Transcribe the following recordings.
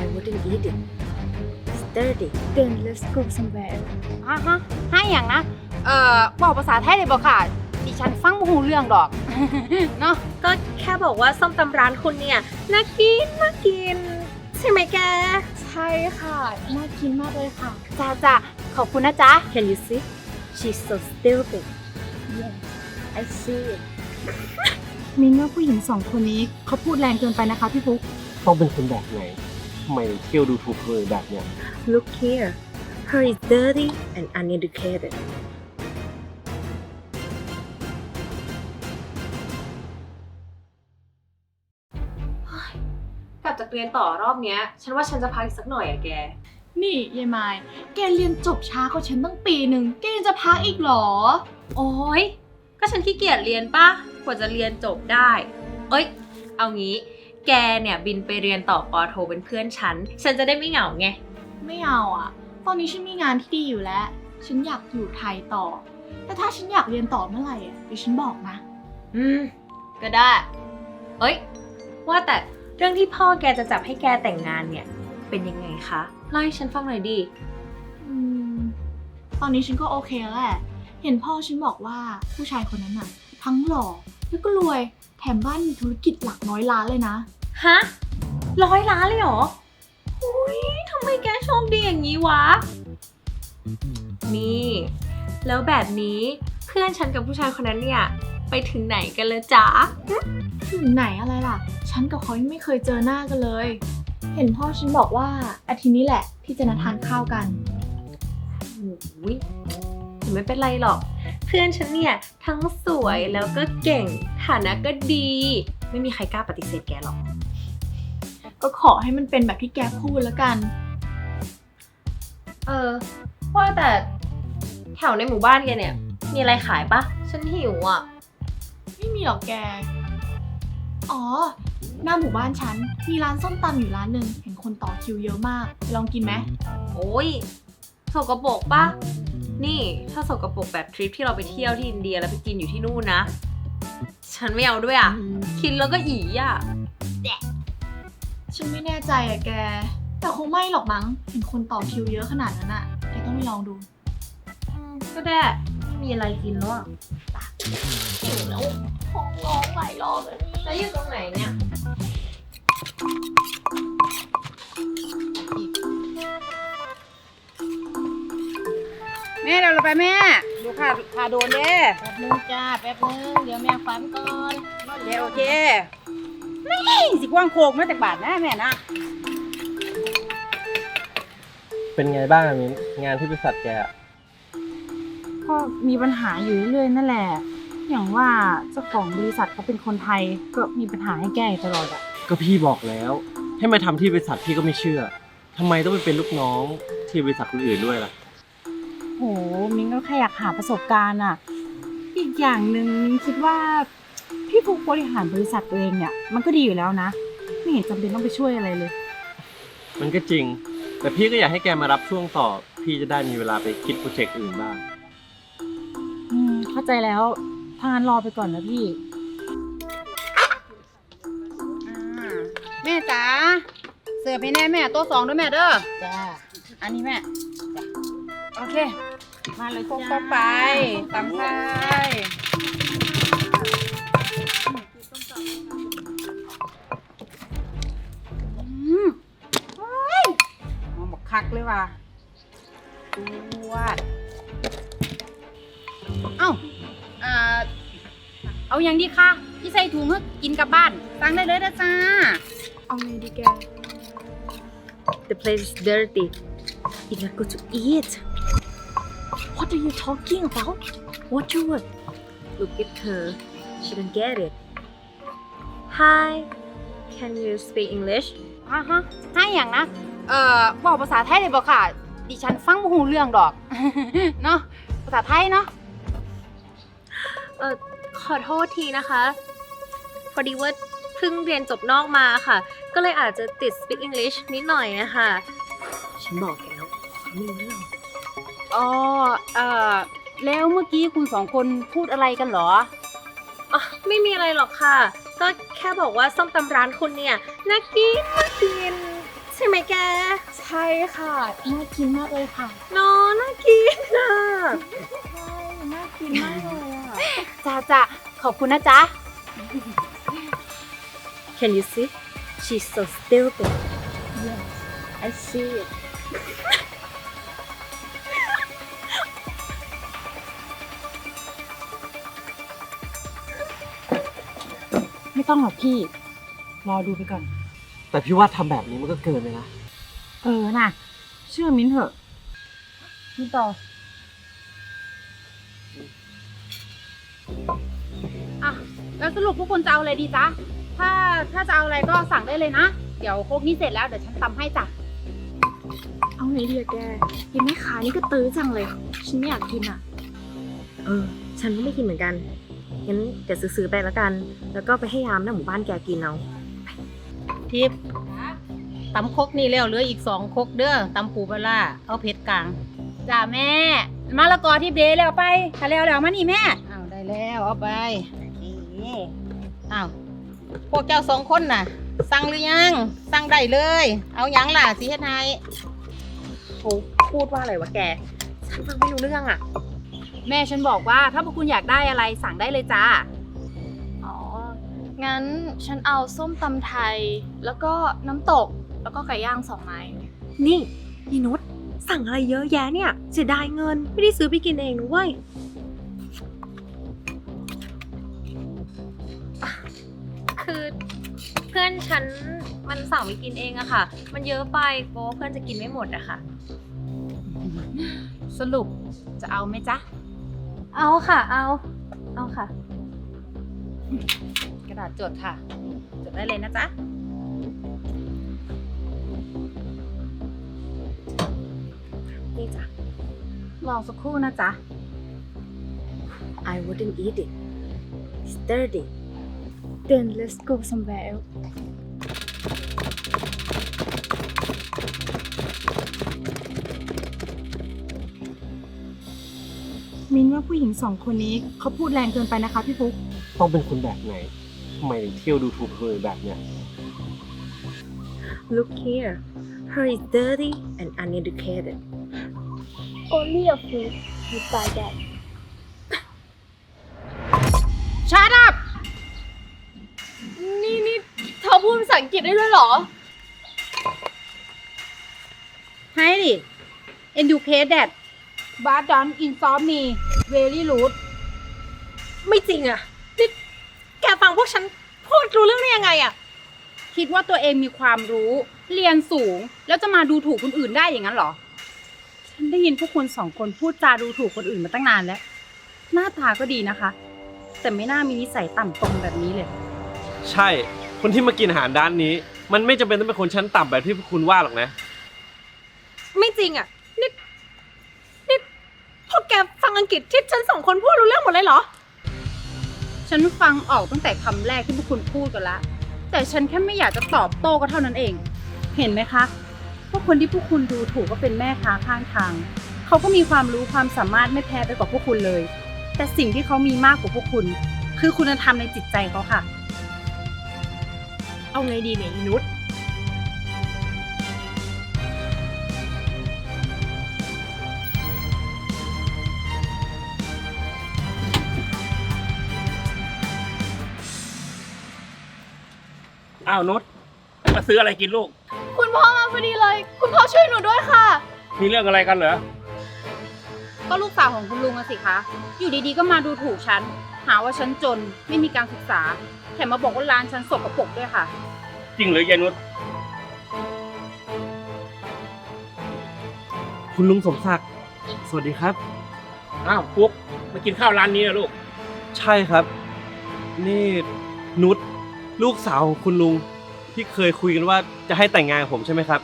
I wouldn't eat it it's dirty then let's go somewhere ฮะฮะให้อย่างนะ เอ่อบอกภาษาไทยเลยบอกค่ะ ดิฉันฟังบ่หูเรื่องดอก เนาะก็แค่บอกว่าส้มตำร้านคุณเนี่ยน่ากินน่ากิน ใช่ไหมแก ใช่ค่ะ น่ากินมากเลยค่ะ จ้าจ้าขอบคุณนะจ๊ะ Can you see she's so stupid yeah I see it มินว่าผู้หญิงสองคนนี้เขาพูดแรงเกินไปนะคะพี่ฟุ๊ก ต้องเป็นคนแบบไหนทำไมเที่ยวดูถูกคนอื่นแบบเนี้ย Look here her is dirty and uneducated กลับจากเรียนต่อรอบเนี้ย ฉันว่าฉันจะพักอีกสักหน่อยอะแก นี่ยายไม้แกเรียนจบช้ากว่าฉันตั้งปีหนึ่งแกยังจะพักอีกเหรอ โอ้ยก็ฉันขี้เกียจเรียนปะกว่าจะเรียนจบได้ เอ้ย เอางี้ แกเนี่ยบินไปเรียนต่อปอโทเป็นเพื่อนฉัน ฉันจะได้ไม่เหงาไง ไม่เอาอะตอนนี้ฉันมีงานที่ดีอยู่แล้ว ฉันอยากอยู่ไทยต่อ แต่ถ้าฉันอยากเรียนต่อเมื่อไหร่อะเดี๋ยวฉันบอกนะ อืม ก็ได้ เอ้ย ว่าแต่เรื่องที่พ่อแกจะจับให้แกแต่งงานเนี่ย เป็นยังไงคะเล่าให้ฉันฟังหน่อยดิ อืม ตอนนี้ฉันก็โอเคแล้วแหละ เห็นพ่อฉันบอกว่าผู้ชายคนนั้นน่ะทั้งหล่อแล้วก็รวย แถมบ้านมีธุรกิจหลักร้อยล้านเลยนะ ฮะร้อยล้านเลยเหรออุ้ยทำไมแกโชคดีอย่างนี้วะ นี่ แล้วแบบนี้เพื่อนฉันกับผู้ชายคนนั้นเนี่ย ไปถึงไหนกันเลยจ๊ะ ถึงไหนอะไรล่ะ ฉันกับเขายังไม่เคยเจอหน้ากันเลย เห็นพ่อฉันบอกว่าอาทิตย์นี้แหละที่จะนัดทานข้าวกัน โอ้ยแต่ ไม่เป็นไรหรอก เพื่อนฉันเนี่ยทั้งสวยแล้วก็เก่งฐานะก็ดี ไม่มีใครกล้าปฏิเสธแกหรอก ก็ขอให้มันเป็นแบบที่แกพูดแล้วกัน เออ ว่าแต่แถวในหมู่บ้านแกเนี่ย มีอะไรขายปะฉันหิวอะ ไม่มีหรอกแก อ๋อ หน้าหมู่บ้านฉัน มีร้านส้มตำอยู่ร้านหนึ่งเห็นคนต่อคิวเยอะมากไปลองกินไหม โอ้ยสกปรกปะ นี่ถ้าสกปรกแบบทริปที่เราไปเที่ยวที่อินเดียแล้วไปกินอยู่ที่นู่นนะ ฉันไม่เอาด้วยอะ กินแล้วก็อีอะ ฉันไม่แน่ใจอะแก แต่คงไม่หรอกมั้ง เห็นคนต่อคิวเยอะขนาดนั้นอะแกต้องไปลองดูอืมก็ได้ไม่มีอะไรกินแล้วอะหิวแล้วท้องร้องหลายรอบแล้วนี่แล้วอยู่ตรงไหนเนี่ยแม่เราไปแม่ ดูค่ะพาโดนเด้แป๊บนึงจ้าแป๊บนึงเดี๋ยวแม่ฟังก่อนโอเคโอเคนี่สิกว้างโคกมาจากบาทนะแม่นะเป็นไงบ้างอะมิ้นงานที่บริษัทแกอะก็มีปัญหาอยู่เรื่อยๆนั่นแหละ อย่างว่าเจ้าของบริษัทเขาเป็นคนไทยก็มีปัญหาให้แก้อยู่ตลอดอะก็พี่บอกแล้ว ให้มาทำที่บริษัทพี่ก็ไม่เชื่อทำไมต้องไปเป็นลูกน้องที่บริษัทคนอื่นด้วยล่ะ โหมิ้งก็แค่อยากหาประสบการณ์อะอีกอย่างหนึ่งมิ้งคิดว่าพี่ฟุกบริหารบริษัทตัวเองเนี่ยมันก็ดีอยู่แล้วนะ ไม่เห็นจำเป็นต้องไปช่วยอะไรเลย มันก็จริง แต่พี่ก็อยากให้แกมารับช่วงต่อ พี่จะได้มีเวลาไปคิดโปรเจกต์อื่นบ้าง อืมเข้าใจแล้วทางานรอไปก่อนนะพี่ อ่าแม่จ๋าเสิร์ฟให้แน่แม่โต๊ะสองด้วยแม่เด้อจ้าอันนี้แม่จ้ะโอเค มาเลยพกจ้าเข้าไปตำไทยมอมบักคักเลยว่ะจวดเอ้าอ่าเอาอย่างดีค่ะที่ใส่ถุงเพื่อกินกลับบ้านสั่งได้เลยนะจ้า เอาไงดีแก The place is dirty it's not good to eat What are you talking about What you would Look at her she don't get it Hi Can you speak English อะฮะให้อย่างนะ เอ่อบอกภาษาไทยเลยบอกค่ะ ดิฉันฟังบ่หูเรื่องดอก เนาะภาษาไทยเนาะ เออขอโทษทีนะคะ พอดีว่าเพิ่งเรียนจบนอกมาค่ะ ก็เลยอาจจะติด speak English นิดหน่อยนะคะ ฉันบอกแกแล้วไม่รู้หรอก อ๋อเอ่อแล้วเมื่อกี้คุณสองคนพูดอะไรกันเหรอ อ๋อไม่มีอะไรหรอกค่ะ ก็แค่บอกว่าส้มตำร้านคุณเนี่ยน่ากินน่ากิน ใช่ไหมแกแกใช่ค่ะน่ากินมากเลยค่ะนอนน่ากินอะใช่น่ากินมากเลยอะจ้าจ้าขอบคุณนะจ๊ะ Can you see she's so stupid yes I see it ไม่ต้องหรอกพี่ รอดูไปก่อน แต่พี่ว่าทำแบบนี้มันก็เกินเลยนะ เออน่ะ เชื่อมิ้นเถอะพี่ต่ออะแล้วสรุปพวกคุณจะเอาอะไรดีจ๊ะ ถ้าถ้าจะเอาอะไรก็สั่งได้เลยนะ เดี๋ยวโคกนี้เสร็จแล้วเดี๋ยวฉันตำให้จ้ะ เอาไงดีอะแกกินแม่ค้านี่ก็ตื้อจังเลย ฉันไม่อยากกินอะเออ ฉันก็ไม่กินเหมือนกัน งั้นเดี๋ยวซื้อๆไปแล้วกัน แล้วก็ไปให้ยามหน้าหมู่บ้านแกกินเอาทิพย์ตำครกนี่แล้วเหลืออีกสองครกเด้อตำปูปลาร้าเอาเผ็ดกลางจ้าแม่ มะละกอที่เดแล้วไปถ้าแล้วแล้วมานี่แม่อ้าวได้แล้วเอาไปโอเคอ้าวพวกเจ้าสองคนน่ะ สั่งหรือยังสั่งได้เลย เอาหยังล่ะสิเฮ็ดให้เขาพูดว่าอะไรวะแก ฉันฟังไม่รู้เรื่องอะ แม่ฉันบอกว่าถ้าพวกคุณอยากได้อะไรสั่งได้เลยจ้า อ๋อ งั้นฉันเอาส้มตำไทย แล้วก็น้ำตก แล้วก็ไก่ย่างสองไม้ นี่ยีนุชสั่งอะไรเยอะแยะเนี่ยเสียดายเงิน ไม่ได้ซื้อไปกินเองนะเว้ยคือเพื่อนฉันมันสั่งไปกินเองอะค่ะ มันเยอะไปกลัวว่าเพื่อนจะกินไม่หมดอะค่ะ สรุปจะเอาไหมจ๊ะ เอาค่ะ เอา เอาค่ะ กระดาษจดค่ะ จดได้เลยนะจ๊ะ นี่จ้ะรอสักครู่นะจ๊ะ I wouldn't eat it it's dirty then let's go somewhere else มิ้นว่าผู้หญิงสองคนนี้เขาพูดแรงเกินไปนะคะพี่ฟุ๊กต้องเป็นคนแบบไหนทำไมถึงเที่ยวดูถูกคนอื่นแบบเนี้ย Look here her is dirty and uneducated only a fool would buy that Shut up นี่นี่เธอพูดภาษาอังกฤษได้ด้วยเหรอ Highly educated but don't insult me very rude ไม่จริงอะนี่แกฟังพวกฉันพูดรู้เรื่องได้ยังไงอะคิดว่าตัวเองมีความรู้ เรียนสูง แล้วจะมาดูถูกคนอื่นได้อย่างนั้นเหรอ ฉันได้ยินพวกคุณสองคนพูดจาดูถูกคนอื่นมาตั้งนานแล้ว หน้าตาก็ดีนะคะ แต่ไม่น่ามีนิสัยต่ำตรงแบบนี้เลย ใช่ คนที่มากินอาหารด้านนี้ มันไม่จำเป็นต้องเป็นคนชั้นต่ำแบบที่พวกคุณว่าหรอกนะ ไม่จริงอะนี่นี่ พวกแกฟังอังกฤษที่ฉันสองคนพูดรู้เรื่องหมดเลยเหรอ ฉันฟังออกตั้งแต่คำแรกที่พวกคุณพูดกันละ แต่ฉันแค่ไม่อยากจะตอบโต้ก็เท่านั้นเอง เห็นไหมคะว่าคนที่พวกคุณดูถูกก็เป็นแม่ค้าข้างทาง เขาก็มีความรู้ความสามารถไม่แพ้ไปกว่าพวกคุณเลย แต่สิ่งที่เขามีมากกว่าพวกคุณ คือคุณธรรมในจิตใจเขาค่ะ เอาไงดีเนี่ยอีนุช อ้าวนุชมาซื้ออะไรกินลูก คุณพ่อมาพอดีเลย คุณพ่อช่วยหนูด้วยค่ะ มีเรื่องอะไรกันเหรอ ก็ลูกสาวของคุณลุงอะสิคะ อยู่ดีๆ ก็มาดูถูกฉัน หาว่าฉันจน ไม่มีการศึกษา แถมมาบอกว่าร้านฉันสกปรกด้วยค่ะ จริงหรือยายนุชคุณลุงสมศักดิ์สวัสดีครับ อ้าวปุ๊กมากินข้าวร้านนี้นะลูก ใช่ครับ นี่นุช ลูกสาวของคุณลุงที่เคยคุยกันว่าจะให้แต่งงานกับผมใช่ไหมครับ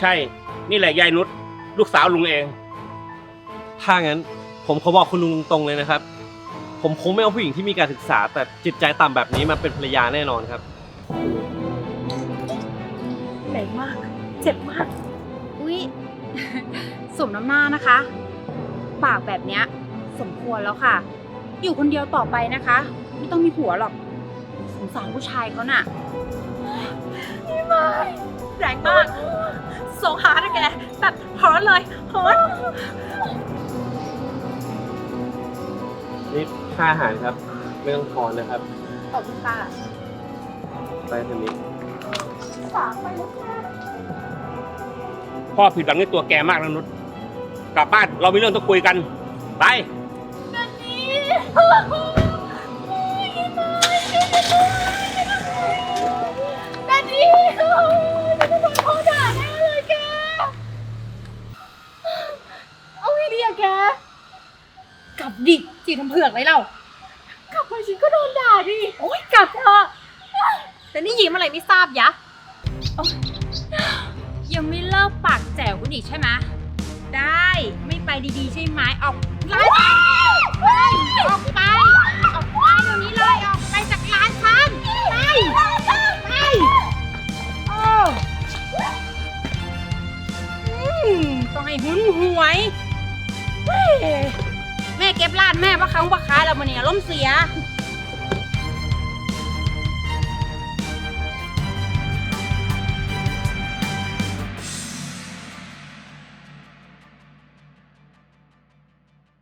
ใช่ นี่แหละยายนุชลูกสาวลุงเอง ถ้างั้นผมขอบอกคุณลุงตรงๆเลยนะครับ ผมคงไม่เอาผู้หญิงที่มีการศึกษา แต่จิตใจต่ำแบบนี้มาเป็นภรรยาแน่นอนครับแรงมาก เจ็บมาก อุ๊ย สมน้ำหน้านะคะ ปากแบบเนี้ย สมควรแล้วค่ะ อยู่คนเดียวต่อไปนะคะ ไม่ต้องมีผัวหรอกโอ้งสารผู้ชายเขาน่ะแรงมากสองหานะแกแบบฮอตเลยฮอตนี่ค่าอาหารครับ ไม่ต้องทอนนะครับ ขอบคุณค่ะไปทางนี้พ่อผิดหวังในตัวแกมากนะนุชกลับบ้านเรามีเรื่องต้องคุยกัน ไป เอาไงดีอะแก กลับดิจีทำเผือกไรเล่ากลับไปฉันก็โดนด่าดิ โอ๊ยกลับเถอะแต่นี่ยิ้มอะไรไม่ทราบยะยังไม่เลิกปากแจ๋วคุณอีกใช่ไหมได้ ไม่ไปดีๆใช่ไหมออกร้าน ไปออกไป ออกไปเดี๋ยวนี้เลยออกไปจากร้านฉันไปไปโอ้อืมต้องให้หุนหวยเฮ้ยแม่เก็บร้านแม่ว่าเขาว่าค้าแล้วมันเนี่ยล้มเสีย